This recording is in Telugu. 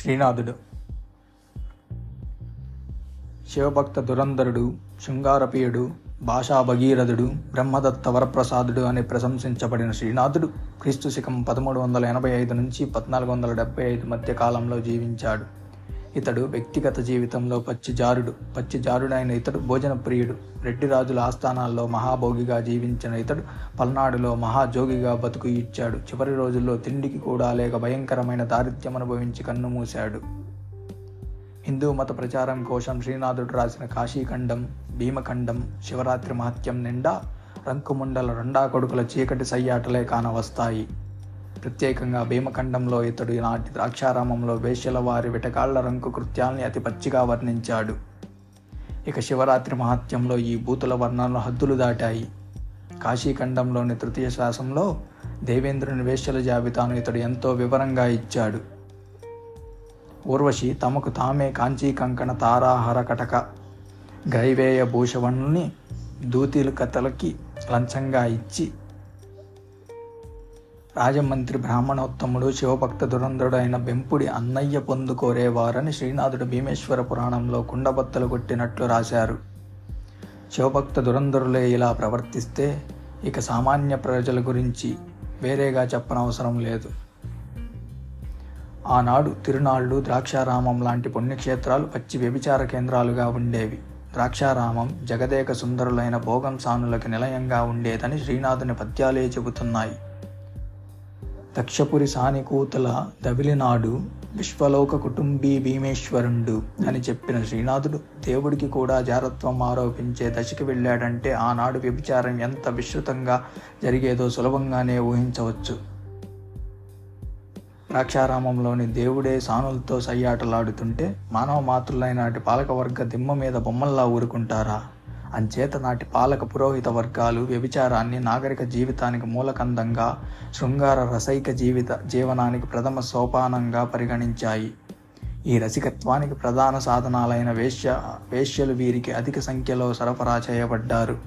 శ్రీనాథుడు. శివభక్త దురంధరుడు శృంగారపీయుడు భాషా భగీరథుడు బ్రహ్మదత్త వరప్రసాదుడు అని ప్రశంసించబడిన శ్రీనాథుడు క్రీస్తు శకం పదమూడు వందల ఎనభై ఐదు నుంచి పద్నాలుగు వందల డెబ్బై ఐదు మధ్య కాలంలో జీవించాడు. ఇతడు వ్యక్తిగత జీవితంలో పచ్చిజారుడు. పచ్చిజారుడైన ఇతడు భోజన ప్రియుడు రెడ్డి రాజుల ఆస్థానాల్లో మహాభోగిగా జీవించిన ఇతడు పల్నాడులో మహాజోగిగా బతుకు ఇచ్చాడు. చివరి రోజుల్లో తిండికి కూడా లేక భయంకరమైన దారిద్ర్యం అనుభవించి కన్నుమూశాడు హిందూ మత ప్రచారం కోసం శ్రీనాథుడు రాసిన కాశీఖండం భీమఖండం శివరాత్రి మహత్యం నిండా రంకుముండల రెండా కొడుకుల చీకటి సయ్యాటలే కానవస్తాయి. ప్రత్యేకంగా భీమఖండంలో ఇతడు నాటి ద్రాక్షారామంలో వేశ్యల వారి విటకాళ్ళ రంకు కృత్యాల్ని అతి పచ్చిగా వర్ణించాడు. ఇక శివరాత్రి మహత్యంలో ఈ భూతుల వర్ణాలు హద్దులు దాటాయి. కాశీఖండంలోని తృతీయ శ్వాసంలో దేవేంద్రుని వేశ్యల జాబితాను ఇతడు ఎంతో వివరంగా ఇచ్చాడు. ఊర్వశి తమకు తామే కాంచీ కంకణ తారాహర కటక గైవేయ భూషవణుల్ని దూతిలు కథలకి లంచంగా ఇచ్చి రాజమంత్రి బ్రాహ్మణోత్తముడు శివభక్త దురంధరుడైన బెంపుడి అన్నయ్య పొందుకోరేవారని శ్రీనాథుడు భీమేశ్వర పురాణంలో కుండబత్తలు కొట్టినట్లు రాశారు. శివభక్త దురంధరులే ఇలా ప్రవర్తిస్తే ఇక సామాన్య ప్రజల గురించి వేరేగా చెప్పనవసరం లేదు. ఆనాడు తిరునాళ్ళు ద్రాక్షారామం లాంటి పుణ్యక్షేత్రాలు పచ్చి వ్యభిచార కేంద్రాలుగా ఉండేవి. ద్రాక్షారామం జగదేక సుందరులైన భోగం సానులకు నిలయంగా ఉండేదని శ్రీనాథుని పద్యాలే చెబుతున్నాయి. దక్షపురి సానికూతల దవిలినాడు విశ్వలోక కుటుంబీ భీమేశ్వరుండు అని చెప్పిన శ్రీనాథుడు దేవుడికి కూడా జారత్వం ఆరోపించే దశకి వెళ్ళాడంటే ఆనాడు వ్యభిచారం ఎంత విస్తృతంగా జరిగేదో సులభంగానే ఊహించవచ్చు. ద్రాక్షారామంలోని దేవుడే సానులతో సయ్యాటలాడుతుంటే మానవ మాతృలైన పాలకవర్గ దిమ్మ మీద బొమ్మల్లా ఊరుకుంటారా? అంచేత నాటి పాలక పురోహిత వర్గాలు వ్యభిచారాన్ని నాగరిక జీవితానికి మూలకందంగా శృంగార రసైక జీవిత జీవనానికి ప్రథమ సోపానంగా పరిగణించాయి. ఈ రసికత్వానికి ప్రధాన సాధనాలైన వేశ్య వేశ్యలు వీరికి అధిక సంఖ్యలో సరఫరా చేయబడ్డారు.